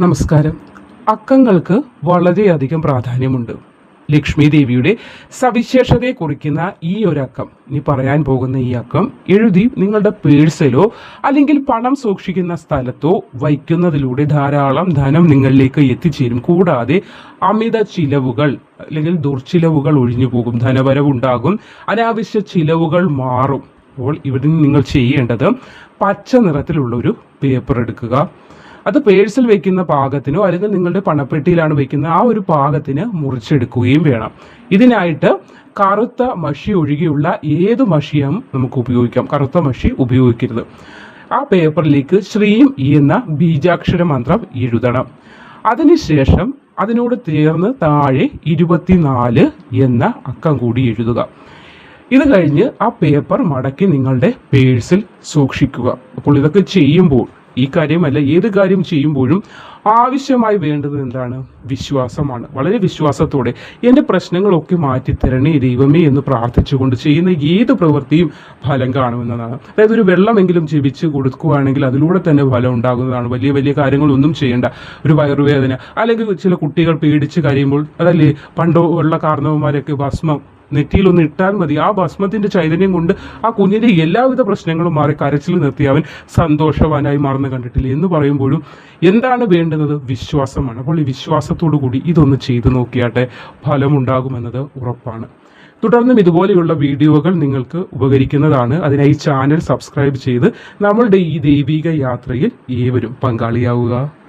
നമസ്കാരം. അക്കങ്ങൾക്ക് വളരെയധികം പ്രാധാന്യമുണ്ട്. ലക്ഷ്മി ദേവിയുടെ സവിശേഷതയെ കുറിക്കുന്ന ഈ ഒരു അക്കം ഇനി പറയാൻ പോകുന്ന ഈ അക്കം എഴുതി നിങ്ങളുടെ പേഴ്സിലോ അല്ലെങ്കിൽ പണം സൂക്ഷിക്കുന്ന സ്ഥലത്തോ വയ്ക്കുന്നതിലൂടെ ധാരാളം ധനം നിങ്ങളിലേക്ക് എത്തിച്ചേരും. കൂടാതെ അമിത ചിലവുകൾ അല്ലെങ്കിൽ ദുർച്ചിലവുകൾ ഒഴിഞ്ഞു പോകും. ധനവരവുണ്ടാകും. അനാവശ്യ ചിലവുകൾ മാറും. അപ്പോൾ ഇവിടെ നിങ്ങൾ ചെയ്യേണ്ടത് പച്ച നിറത്തിലുള്ള ഒരു പേപ്പർ എടുക്കുക. അത് പേഴ്സിൽ വെക്കുന്ന പാകത്തിനോ അല്ലെങ്കിൽ നിങ്ങളുടെ പണപ്പെട്ടിയിലാണ് വെക്കുന്ന ആ ഒരു പാകത്തിന് മുറിച്ചെടുക്കുകയും വേണം. ഇതിനായിട്ട് കറുത്ത മഷി ഒഴികെയുള്ള ഏത് മഷിയും നമുക്ക് ഉപയോഗിക്കാം. കറുത്ത മഷി ഉപയോഗിക്കരുത്. ആ പേപ്പറിലേക്ക് ശ്രീം എന്ന ബീജാക്ഷര മന്ത്രം എഴുതണം. അതിനുശേഷം അതിനോട് ചേർന്ന് താഴെ ഇരുപത്തിനാല് എന്ന അക്കം കൂടി എഴുതുക. ഇത് കഴിഞ്ഞ് ആ പേപ്പർ മടക്കി നിങ്ങളുടെ പേഴ്സിൽ സൂക്ഷിക്കുക. അപ്പോൾ ഇതൊക്കെ ചെയ്യുമ്പോൾ ഈ കാര്യമല്ല ഏത് കാര്യം ചെയ്യുമ്പോഴും ആവശ്യമായി വേണ്ടത് എന്താണ്? വിശ്വാസമാണ്. വളരെ വിശ്വാസത്തോടെ എന്റെ പ്രശ്നങ്ങളൊക്കെ മാറ്റി തരണേ ദൈവമേ എന്ന് പ്രാർത്ഥിച്ചുകൊണ്ട് ചെയ്യുന്ന ഏത് പ്രവൃത്തിയും ഫലം കാണുമെന്നതാണ്. അതായത് ഒരു വെള്ളമെങ്കിലും ജപിച്ച് കൊടുക്കുകയാണെങ്കിൽ അതിലൂടെ തന്നെ ഫലം ഉണ്ടാകുന്നതാണ്. വലിയ വലിയ കാര്യങ്ങളൊന്നും ചെയ്യേണ്ട. ഒരു വയറുവേദന അല്ലെങ്കിൽ ചില കുട്ടികൾ പേടിച്ച് കഴിയുമ്പോൾ അതല്ലേ പണ്ടോ ഉള്ള കാരണവന്മാരൊക്കെ ഭസ്മം നെറ്റിയിലൊന്ന് ഇട്ടാൽ മതി. ആ ഭസ്മത്തിന്റെ ചൈതന്യം കൊണ്ട് ആ കുഞ്ഞിന്റെ എല്ലാവിധ പ്രശ്നങ്ങളും മാറി കരച്ചിൽ നിർത്തി അവൻ സന്തോഷവാനായി മാറുന്ന കണ്ടിട്ടില്ല. എന്ന് പറയുമ്പോഴും എന്താണ് വേണ്ടുന്നത്? വിശ്വാസമാണ്. അപ്പോൾ ഈ വിശ്വാസത്തോടു കൂടി ഇതൊന്ന് ചെയ്തു നോക്കിയാട്ടെ. ഫലമുണ്ടാകുമെന്നത് ഉറപ്പാണ്. തുടർന്നും ഇതുപോലെയുള്ള വീഡിയോകൾ നിങ്ങൾക്ക് ഉപകരിക്കുന്നതാണ്. അതിനായി ചാനൽ സബ്സ്ക്രൈബ് ചെയ്ത് നമ്മളുടെ ഈ ദൈവിക യാത്രയിൽ ഏവരും പങ്കാളിയാവുക.